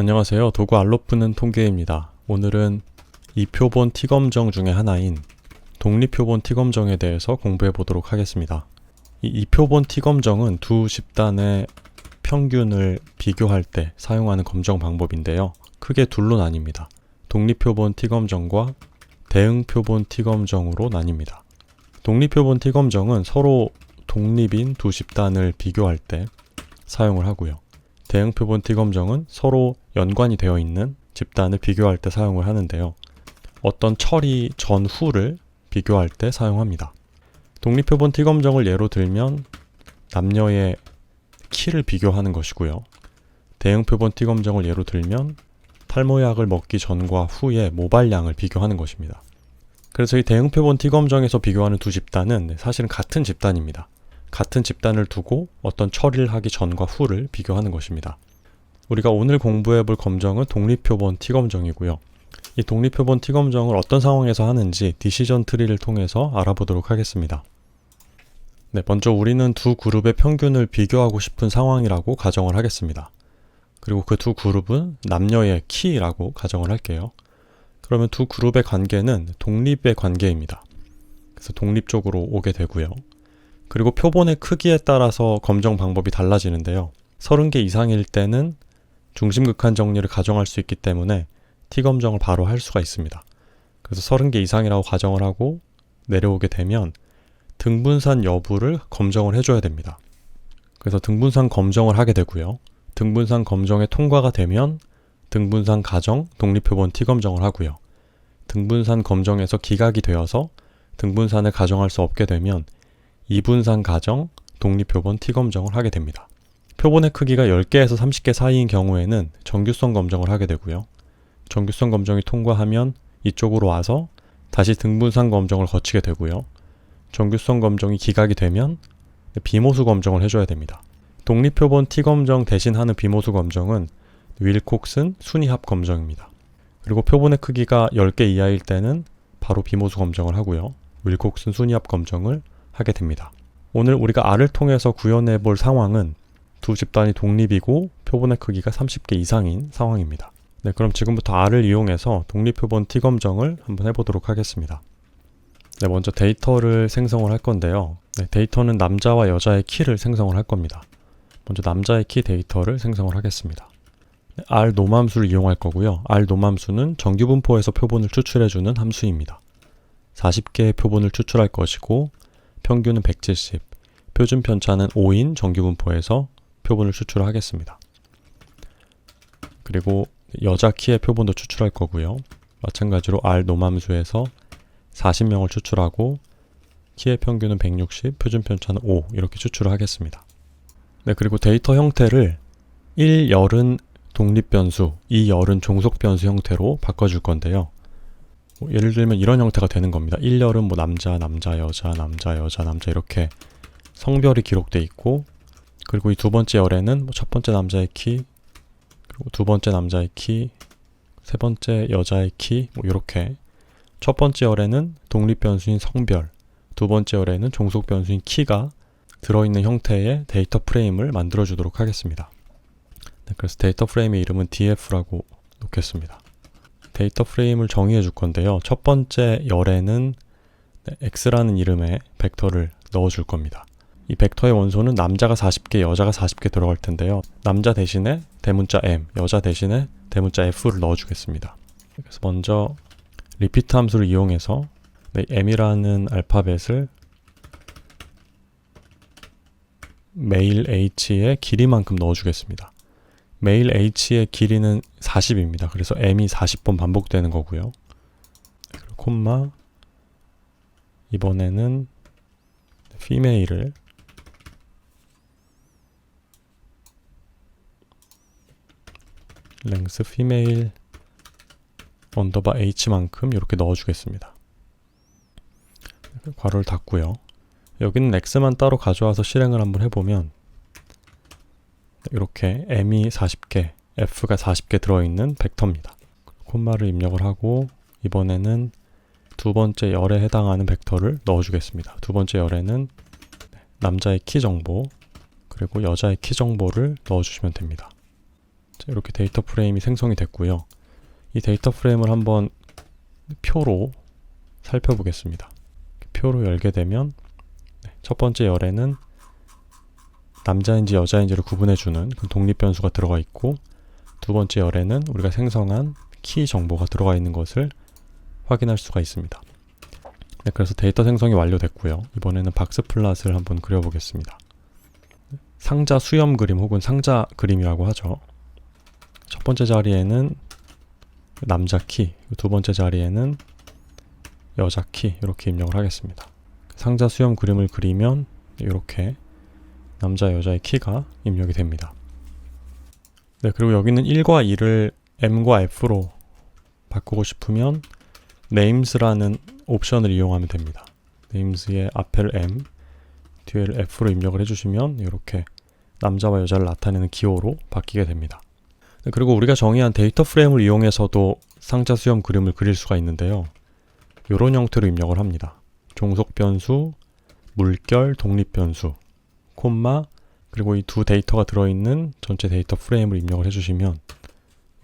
안녕하세요. 도구 알로프는 통계입니다. 오늘은 이 표본 T검정 중에 하나인 독립표본 T검정에 대해서 공부해 보도록 하겠습니다. 이 이 표본 T검정은 두 집단의 평균을 비교할 때 사용하는 검정 방법인데요. 크게 둘로 나뉩니다. 독립표본 T검정과 대응표본 T검정으로 나뉩니다. 독립표본 T검정은 서로 독립인 두 집단을 비교할 때 사용을 하고요. 대응 표본 T검정은 서로 연관이 되어 있는 집단을 비교할 때 사용을 하는데요. 어떤 처리 전후를 비교할 때 사용합니다. 독립표본 T검정을 예로 들면 남녀의 키를 비교하는 것이고요. 대응표본 T검정을 예로 들면 탈모약을 먹기 전과 후의 모발량을 비교하는 것입니다. 그래서 이 대응표본 T검정에서 비교하는 두 집단은 사실은 같은 집단입니다. 같은 집단을 두고 어떤 처리를 하기 전과 후를 비교하는 것입니다. 우리가 오늘 공부해 볼 검정은 독립표본 T검정이고요. 이 독립표본 T검정을 어떤 상황에서 하는지 디시전 트리를 통해서 알아보도록 하겠습니다. 네, 먼저 우리는 두 그룹의 평균을 비교하고 싶은 상황이라고 가정을 하겠습니다. 그리고 그 두 그룹은 남녀의 키라고 가정을 할게요. 그러면 두 그룹의 관계는 독립의 관계입니다. 그래서 독립적으로 오게 되고요. 그리고 표본의 크기에 따라서 검정 방법이 달라지는데요. 30개 이상일 때는 중심 극한 정리를 가정할 수 있기 때문에 T 검정을 바로 할 수가 있습니다. 그래서 30개 이상이라고 가정을 하고 내려오게 되면 등분산 여부를 검정을 해줘야 됩니다. 그래서 등분산 검정을 하게 되고요. 등분산 검정에 통과가 되면 등분산 가정 독립표본 T 검정을 하고요. 등분산 검정에서 기각이 되어서 등분산을 가정할 수 없게 되면 이분산 가정 독립표본 T 검정을 하게 됩니다. 표본의 크기가 10개에서 30개 사이인 경우에는 정규성 검정을 하게 되고요. 정규성 검정이 통과하면 이쪽으로 와서 다시 등분산 검정을 거치게 되고요. 정규성 검정이 기각이 되면 비모수 검정을 해줘야 됩니다. 독립표본 T 검정 대신 하는 비모수 검정은 윌콕슨 순위합 검정입니다. 그리고 표본의 크기가 10개 이하일 때는 바로 비모수 검정을 하고요. 윌콕슨 순위합 검정을 하게 됩니다. 오늘 우리가 R을 통해서 구현해 볼 상황은 두 집단이 독립이고 표본의 크기가 30개 이상인 상황입니다. 네, 그럼 지금부터 R을 이용해서 독립표본 T 검정을 한번 해보도록 하겠습니다. 네, 먼저 데이터를 생성을 할 건데요. 네, 데이터는 남자와 여자의 키를 생성을 할 겁니다. 먼저 남자의 키 데이터를 생성을 하겠습니다. 네, R 노함수를 이용할 거고요. R 노함수는 정규분포에서 표본을 추출해주는 함수입니다. 40개의 표본을 추출할 것이고 평균은 170, 표준 편차는 5인 정규분포에서 표본을 추출하겠습니다. 그리고 여자 키의 표본도 추출할 거고요. 마찬가지로 R 노함수에서 40명을 추출하고 키의 평균은 160, 표준 편차는 5 이렇게 추출을 하겠습니다. 네, 그리고 데이터 형태를 1열은 독립 변수, 2열은 종속 변수 형태로 바꿔줄 건데요. 뭐 예를 들면 이런 형태가 되는 겁니다. 1열은 뭐 남자, 남자, 여자, 남자, 여자, 남자 이렇게 성별이 기록돼 있고 그리고 이 두 번째 열에는 뭐 첫 번째 남자의 키, 그리고 두 번째 남자의 키, 세 번째 여자의 키, 뭐 이렇게 첫 번째 열에는 독립 변수인 성별, 두 번째 열에는 종속 변수인 키가 들어있는 형태의 데이터 프레임을 만들어 주도록 하겠습니다. 네, 그래서 데이터 프레임의 이름은 df라고 놓겠습니다. 데이터 프레임을 정의해 줄 건데요. 첫 번째 열에는 네, x라는 이름의 벡터를 넣어 줄 겁니다. 이 벡터의 원소는 남자가 40개, 여자가 40개 들어갈 텐데요. 남자 대신에 대문자 m, 여자 대신에 대문자 f를 넣어 주겠습니다. 그래서 먼저 리피트 함수를 이용해서 네, m이라는 알파벳을 메일 h의 길이만큼 넣어 주겠습니다. 메일 h의 길이는 40입니다. 그래서 m이 40번 반복되는 거고요. 콤마 이번에는 female을 랭스 female 언더바 h만큼 이렇게 넣어주겠습니다. 괄호를 닫고요. 여기는 x만 따로 가져와서 실행을 한번 해보면 이렇게 m이 40개, f가 40개 들어있는 벡터입니다. 콤마를 입력을 하고 이번에는 두 번째 열에 해당하는 벡터를 넣어주겠습니다. 두 번째 열에는 남자의 키 정보 그리고 여자의 키 정보를 넣어주시면 됩니다. 자, 이렇게 데이터 프레임이 생성이 됐고요. 이 데이터 프레임을 한번 표로 살펴보겠습니다. 표로 열게 되면 네, 첫 번째 열에는 남자인지 여자인지를 구분해주는 그 독립 변수가 들어가 있고 두 번째 열에는 우리가 생성한 키 정보가 들어가 있는 것을 확인할 수가 있습니다. 네, 그래서 데이터 생성이 완료됐고요. 이번에는 박스 플랫을 한번 그려보겠습니다. 상자 수염 그림 혹은 상자 그림이라고 하죠. 첫 번째 자리에는 남자 키, 두 번째 자리에는 여자 키 이렇게 입력을 하겠습니다. 상자 수염 그림을 그리면 이렇게 남자 여자의 키가 입력이 됩니다. 네, 그리고 여기는 1과 2를 M과 F로 바꾸고 싶으면 names라는 옵션을 이용하면 됩니다. names의 앞에를 M, 뒤에를 F로 입력을 해주시면 이렇게 남자와 여자를 나타내는 기호로 바뀌게 됩니다. 네, 그리고 우리가 정의한 데이터 프레임을 이용해서도 상자 수염 그림을 그릴 수가 있는데요. 이런 형태로 입력을 합니다. 종속 변수, 물결, 독립 변수, 콤마, 그리고 이 두 데이터가 들어있는 전체 데이터 프레임을 입력을 해주시면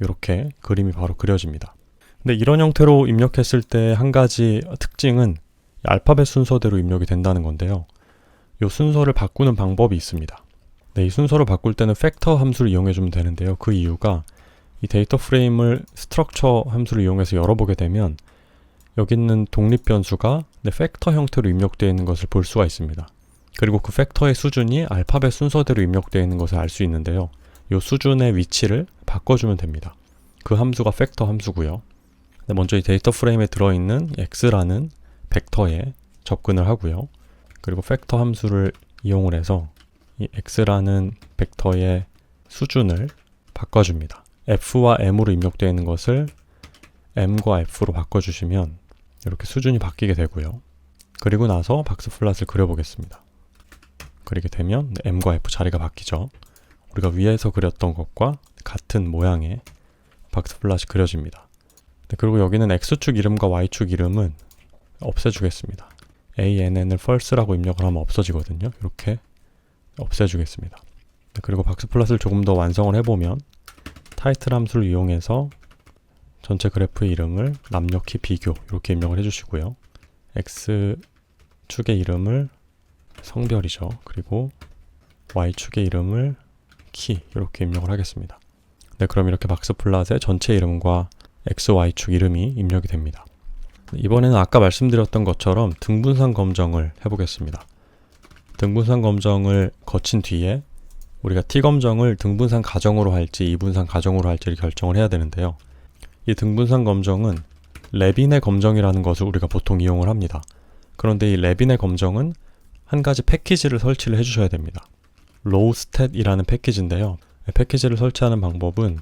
이렇게 그림이 바로 그려집니다. 근데 이런 형태로 입력했을 때 한 가지 특징은 알파벳 순서대로 입력이 된다는 건데요. 이 순서를 바꾸는 방법이 있습니다. 네, 이 순서를 바꿀 때는 팩터 함수를 이용해 주면 되는데요. 그 이유가 이 데이터 프레임을 스트럭처 함수를 이용해서 열어보게 되면 여기 있는 독립 변수가 네, 팩터 형태로 입력되어 있는 것을 볼 수가 있습니다. 그리고 그 팩터의 수준이 알파벳 순서대로 입력되어 있는 것을 알 수 있는데요. 이 수준의 위치를 바꿔주면 됩니다. 그 함수가 팩터 함수고요. 네, 먼저 이 데이터 프레임에 들어있는 x라는 벡터에 접근을 하고요. 그리고 팩터 함수를 이용을 해서 이 x라는 벡터의 수준을 바꿔줍니다. f와 m으로 입력되어 있는 것을 m과 f로 바꿔주시면 이렇게 수준이 바뀌게 되고요. 그리고 나서 박스 플랫을 그려보겠습니다. 그리게 되면 m과 f 자리가 바뀌죠. 우리가 위에서 그렸던 것과 같은 모양의 박스 플랫이 그려집니다. 네, 그리고 여기는 x축 이름과 y축 이름은 없애주겠습니다. ann을 false라고 입력을 하면 없어지거든요. 이렇게 없애주겠습니다. 네, 그리고 박스 플랫을 조금 더 완성을 해보면 타이틀 함수를 이용해서 전체 그래프의 이름을 남녀키 비교 이렇게 입력을 해주시고요. x축의 이름을 성별이죠. 그리고 y축의 이름을 키 이렇게 입력을 하겠습니다. 네, 그럼 이렇게 박스 플랫의 전체 이름과 x, y축 이름이 입력이 됩니다. 이번에는 아까 말씀드렸던 것처럼 등분산 검정을 해보겠습니다. 등분산 검정을 거친 뒤에 우리가 t 검정을 등분산 가정으로 할지 이분산 가정으로 할지를 결정을 해야 되는데요. 이 등분산 검정은 레빈의 검정이라는 것을 우리가 보통 이용을 합니다. 그런데 이 레빈의 검정은 한 가지 패키지를 설치를 해주셔야 됩니다. lowstat이라는 패키지인데요. 패키지를 설치하는 방법은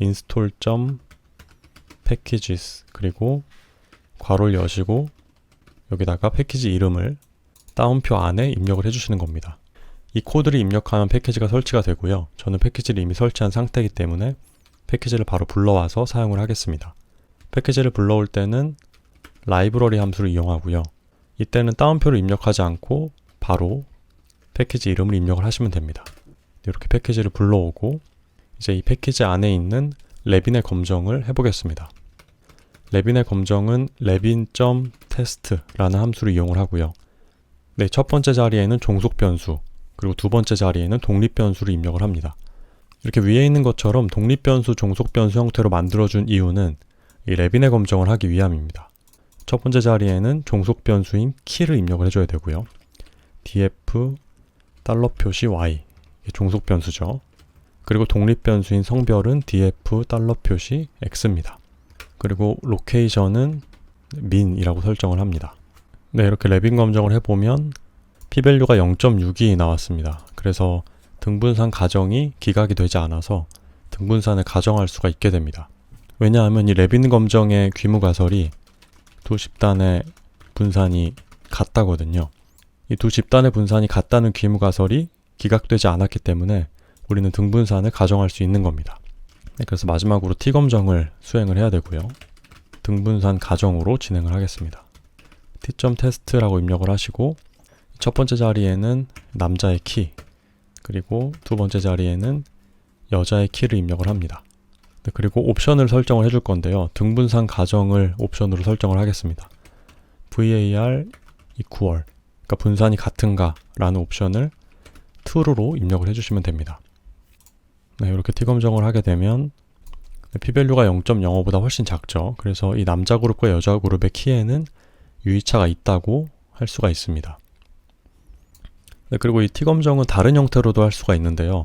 install.packages 그리고 괄호를 여시고 여기다가 패키지 이름을 다운표 안에 입력을 해주시는 겁니다. 이 코드를 입력하면 패키지가 설치가 되고요. 저는 패키지를 이미 설치한 상태이기 때문에 패키지를 바로 불러와서 사용을 하겠습니다. 패키지를 불러올 때는 라이브러리 함수를 이용하고요. 이때는 다운표를 입력하지 않고 바로 패키지 이름을 입력을 하시면 됩니다. 이렇게 패키지를 불러오고 이제 이 패키지 안에 있는 레빈의 검정을 해보겠습니다. 레빈의 검정은 레빈.test라는 함수를 이용을 하고요. 네, 첫 번째 자리에는 종속 변수, 그리고 두 번째 자리에는 독립 변수를 입력을 합니다. 이렇게 위에 있는 것처럼 독립 변수, 종속 변수 형태로 만들어준 이유는 이 레빈의 검정을 하기 위함입니다. 첫 번째 자리에는 종속 변수인 키를 입력을 해줘야 되고요. df 달러 표시 y 종속 변수죠. 그리고 독립 변수인 성별은 df 달러 표시 x입니다. 그리고 로케이션은 min이라고 설정을 합니다. 네, 이렇게 레빈 검정을 해보면 p-value가 0.62 나왔습니다. 그래서 등분산 가정이 기각이 되지 않아서 등분산을 가정할 수가 있게 됩니다. 왜냐하면 이 레빈 검정의 귀무 가설이 두 집단의 분산이 같다거든요. 이 두 집단의 분산이 같다는 귀무 가설이 기각되지 않았기 때문에 우리는 등분산을 가정할 수 있는 겁니다. 네, 그래서 마지막으로 t 검정을 수행을 해야 되고요. 등분산 가정으로 진행을 하겠습니다. t.test라고 입력을 하시고 첫 번째 자리에는 남자의 키 그리고 두 번째 자리에는 여자의 키를 입력을 합니다. 네, 그리고 옵션을 설정을 해줄 건데요. 등분상 가정을 옵션으로 설정을 하겠습니다. var equal 그러니까 분산이 같은가 라는 옵션을 true로 입력을 해주시면 됩니다. 네, 이렇게 t 검정을 하게 되면 p밸류가 0.05보다 훨씬 작죠. 그래서 이 남자 그룹과 여자 그룹의 키에는 유의차가 있다고 할 수가 있습니다. 네, 그리고 이 t 검정은 다른 형태로도 할 수가 있는데요.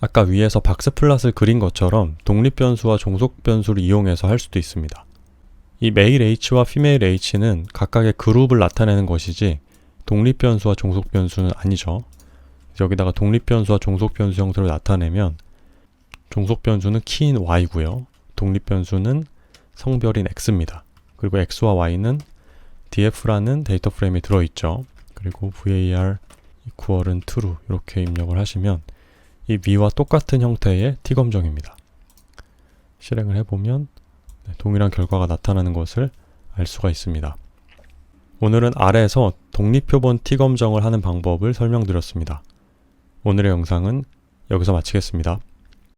아까 위에서 박스 플랫을 그린 것처럼 독립 변수와 종속 변수를 이용해서 할 수도 있습니다. 이 메일 h와 피메일 h는 각각의 그룹을 나타내는 것이지 독립 변수와 종속 변수는 아니죠. 여기다가 독립 변수와 종속 변수 형태로 나타내면 종속 변수는 키인 y고요. 독립 변수는 성별인 x입니다. 그리고 x와 y는 df라는 데이터 프레임에 들어 있죠. 그리고 var equal은 true 이렇게 입력을 하시면 이 위와 똑같은 형태의 t 검정입니다. 실행을 해보면 네, 동일한 결과가 나타나는 것을 알 수가 있습니다. 오늘은 아래에서 독립표본 t 검정을 하는 방법을 설명드렸습니다. 오늘의 영상은 여기서 마치겠습니다.